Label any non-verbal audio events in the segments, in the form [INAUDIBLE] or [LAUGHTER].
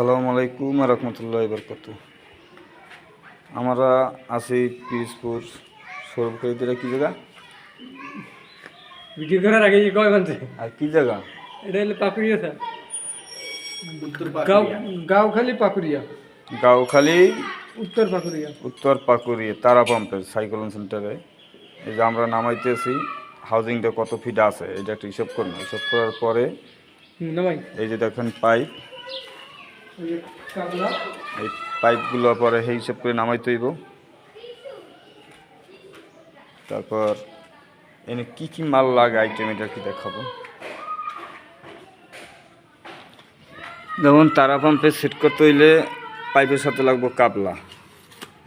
সালামু আলাইকুম রহমতুল্লাহ বরকত আমরা আছি পিসপুর সৌরভকারীদের কি জায়গা? ভিডিও করার আগে যে কয় বানছে? আর কি জায়গা? এটা হলো পাকুড়িয়া স্যার। গাঁওখালি পাকুড়িয়া। গাঁওখালি? উত্তর পাকুড়িয়া। উত্তর পাকুড়িয়ে তারা পাম্পের সাইক্লোন সেন্টারে এই যে আমরা নামাইতেছি হাউজিংটা কত ফিট আছে? এটা একটা হিসাব করুন। হিসাব করার পরে এই যে দেখেন পাইপ এই পাইপগুলো পরে সেই হিসাব করে নামাইতে হইব তারপর এনে কি কি মাল লাগে আইটেম এটা কি দেখাবো? যেমন তারা পাম্পে সেট করতে হইলে পাইপের সাথে লাগবো কাবলা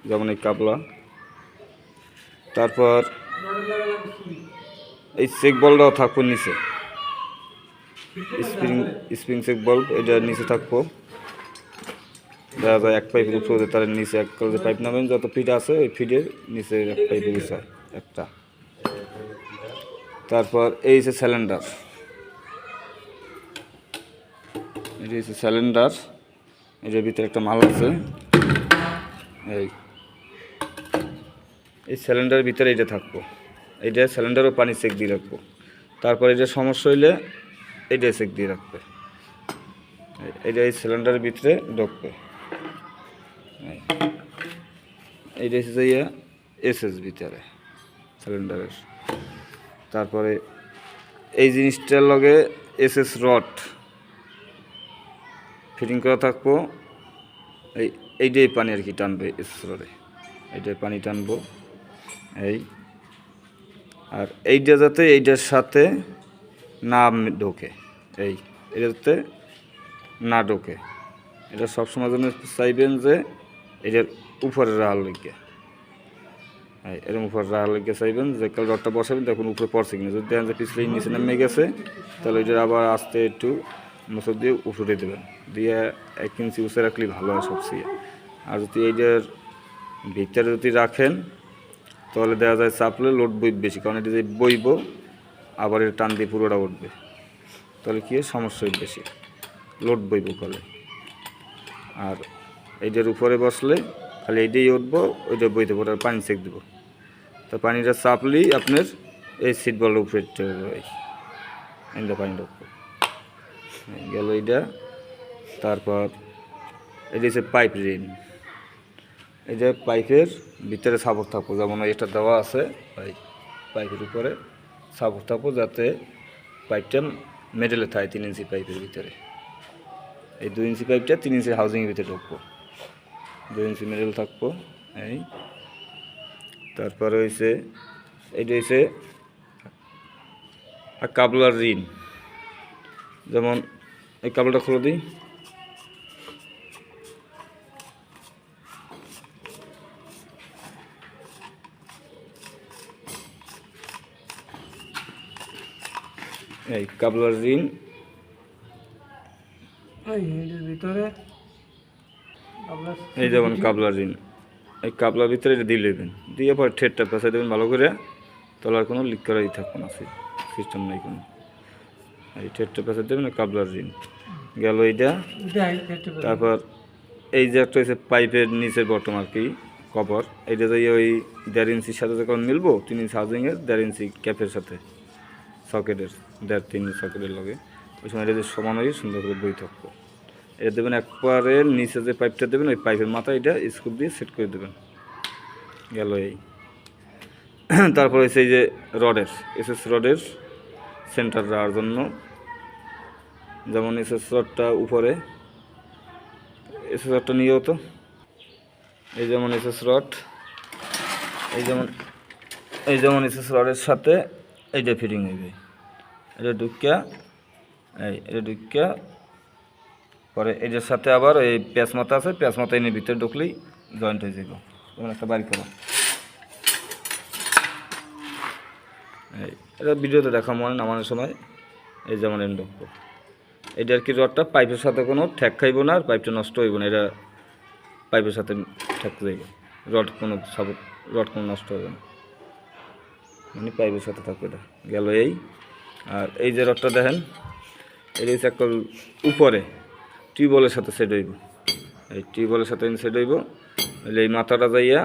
যেমন এই কাবলা। তারপর এই চেক বলটাও থাকব নিচে। স্প্রিং স্প্রিং চেক বল্ব এটা নিচে থাকব। দেখা যায় এক পাইপের উপরে তার নিচে এক করে পাইপ নামেন, যত ফিট আছে ওই ফিটের নিচে এক পাইপের বিষয় একটা। তারপর এই যে সিলিন্ডার এটা হচ্ছে সিলিন্ডার এটার ভিতরে একটা মাল আছে। এই। এই সিলিন্ডারের ভিতরে এটা থাকব। এইটা সিলিন্ডারও পানি চেক দিয়ে রাখব। তারপর এটা সমস্যা হইলে এইটা চেক দিয়ে রাখবে। এইটা এই সিলিন্ডারের ভিতরে ঢুকবে। এইটা হচ্ছে ইয়া, এসএস ভিতরে সিলিন্ডারের তারপরে এই জিনিসটার লগে এসএস রড ফিটিং করা থাকব। এই, এইটাই পানি আর কি টানবে এসএস রডে এইটাই পানি টানবো। এই। আর এইটা যাতে এইটার সাথে না ঢোকে। এই এটা যাতে না ঢোকে। এটা সবসময় জন্য চাইবেন যে এটার উপরে রাহার লেগে হ্যাঁ এরকম উপরে রাহার লেগে চাইবেন, যে কাল রডটা বসাবেন তখন উপরে পড়ছে কিনা। যদি দেখেন যে পিছলে নিচে নেমে গেছে, তাহলে ওইটার আবার আস্তে একটু মোচর দিয়ে উপরে দেবেন। দিয়ে এক ইঞ্চি উঁচে রাখলে ভালো হয় সবচেয়ে। আর যদি এইটার ভিতরে যদি রাখেন, তাহলে দেখা যায় চাপলে লোড বই বেশি, কারণ এটা যে বইব, আবার এটা টান দিয়ে পুরোটা উঠবে। তাহলে কী সমস্যা বেশি। লোড বইব কলে। আর এইটার উপরে বসলে খালি এইটাই উঠবো, ওইটা বইতে পরে পানি চেক দেবো। তো পানিটা চাপলেই আপনার এই সিট বলের উপরে এইটা পানি ঢুকবো গেল এইটা। তারপর এটা হচ্ছে পাইপ রিন এই যে পাইপের ভিতরে সাপোর্ট থাকব, যেমন এটা দেওয়া আছে পাইপের উপরে সাপোর্ট থাকব যাতে পাইপটা মেডেলে থাকে, তিন ইঞ্চি পাইপের ভিতরে। এই দুই ইঞ্চি পাইপটা তিন ইঞ্চি হাউজিংয়ের ভিতরে ঢুকবো। দুই ইঞ্চি মেডেল থাকব, এই। তারপরে হয়েছে এইটা হয়েছে কাবলার ঋণ যেমন, এই কাবলাটা খুলে দিই। এই, কাবলার ঋণ ভিতরে এই যেমন কাবলার ঋণ। এই কাবলার ভিতরে এটা দিয়ে নেবেন দিয়ে পরে ঠেটটা পেঁচাই দেবেন ভালো করে। তলার কোনো লিক করাই থাকবে না সিস্টেম নাই কোনো। এই ঠেটটা পেঁচাই দেবেন কাবলার ঋণ। গেল এইটা। তারপর এই যে একটা হচ্ছে পাইপের নিচের বটম আর কি কভার এইটা যে ওই দেড় ইঞ্চির সাথে যখন মিলবো তিন ইঞ্চি হাউজিংয়ের দেড় ইঞ্চি ক্যাপের সাথে। সকেটের দেড় তিন সকেটের লগে। ওই সময় এটা যে সমান হয়ে সুন্দর করে বই থাকব। এটা দেবেন একবারে নিচে যে পাইপটা দেবেন, ওই পাইপের মাথা এটা স্ক্রু দিয়ে সেট করে দেবেন। গেল এই। [CLEARS THROAT] তারপর হচ্ছে এই যে রডের এসএস রডের সেন্টার দেওয়ার জন্য। যেমন এসএস রডটা উপরে এসএস রডটা নিয়েও তো। এই যেমন এসএস রড, এই যেমন এই যেমন এসএস রডের সাথে এইটা ফিটিং হয়ে হইবে এটা ঢুকিয়া, এই, এটা ঢুকিয়া পরে এটার সাথে আবার এই পেঁয়াজ মাথা আছে, পেঁয়াজ মাথা এনে ভিতরে ঢুকলেই জয়েন্ট হয়ে যাবে যেমন একটা বাড়ি করো এই, এটা ভিডিওতে দেখা মনে নামানোর সময়। এই যেমন এনে ঢুকবো এটা আর কি রডটা, পাইপের সাথে কোনো ঠ্যাক খাইব না আর পাইপটা নষ্ট হইব না, এটা পাইপের সাথে ঠ্যাক যাইব রড কোনো সাপোর্ট, রড কোনো নষ্ট হবে না। মানে পাইপের সাথে থাকবে এটা। গেল এই। আর এই যে রডটা দেখেন, এটা হচ্ছে উপরে। টিউবওয়েলের সাথে সেট হইব। এই টিউবওয়েলের সাথে সেট হইব। এই মাথাটা যাইয়া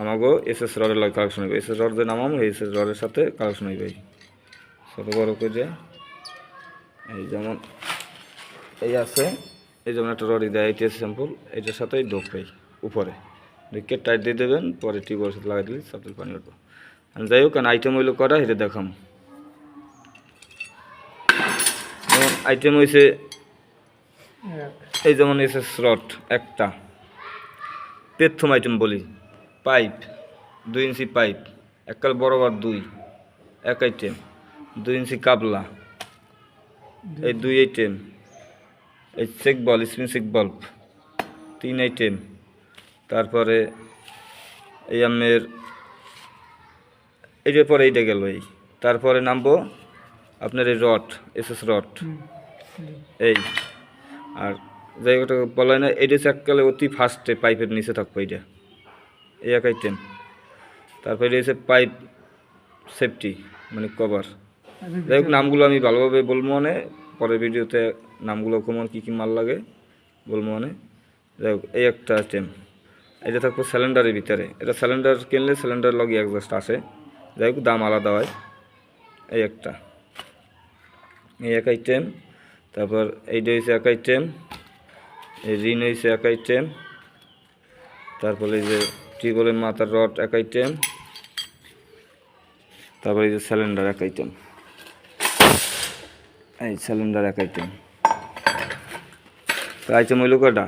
আমাকে এস এস রডের লাগে কালেকশন হইব। এস এস রড যে নামাম এস এস রডের সাথে কালেকশন হইব এই ছোটো বড় করে এই যেমন এই আছে, এই যেমন একটা রডি দেয়, এইটি স্যাম্পল এইটার সাথেই ঢোকবেই উপরে। ঢুকে টাইট দিয়ে দেবেন, পরে টিউবওয়েলের সাথে লাগাই দিলে সাপ্লাই পানি উঠবো। যাই হোক আইটেম হইল করা এটা দেখাম। আইটেম হয়েছে এই যেমন এসে রড একটা। পেথম আইটেম বলি পাইপ দুই ইঞ্চি পাইপ এককাল বরাবর দুই। এক আইটেম দুই ইঞ্চি কাবলা। এই দুই আইটেম এই check ball spin check bulb তিন আইটেম তারপরে এই আমের এইটার পরে এইটা গেল এই। তারপরে নামবো আপনার এই রড এস এস রড এই। আর যাই বলা হয় না এটা এককালে অতি ফার্স্টে পাইপের নিচে থাকব এইটা এই এক আইটেম তারপরে এটা হচ্ছে পাইপ সেফটি মানে কভার যাই হোক, নামগুলো আমি ভালোভাবে বলব মানে পরের ভিডিওতে নামগুলো কমন কী কী মাল লাগে, বলব মানে। যাই হোক, এই একটা আইটেম এটা থাকব সিলিন্ডারের ভিতরে। এটা সিলিন্ডার কিনলে সিলিন্ডার লগে একজাস্ট আসে। যাই হোক, দাম আলাদা হয়। এই একটা। এই এক আইটেম তারপর এইটা হয়েছে এক আইটেম এই রিন হয়েছে এক আইটেম তারপরে এই যে টিউবওয়েলের মাথার রড এক আইটেম তারপরে এই যে সিলিন্ডার এক আইটেম এই সিলিন্ডার এক আইটেম তো আইটেম হইল কটা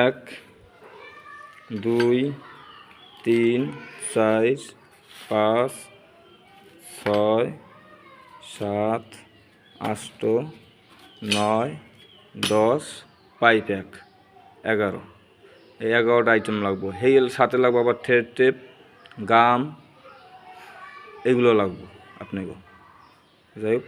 এক, দুই, তিন, চার, পাঁচ, ছয়, সাত, আষ্ট নয়, দশ, পাইপ এক, এগারো। এই এগারোটা আইটেম লাগবো। হেল সাথে লাগবো আবার থ্রেড টেপ, গাম, এগুলো লাগবো আপনাকে। যাই হোক।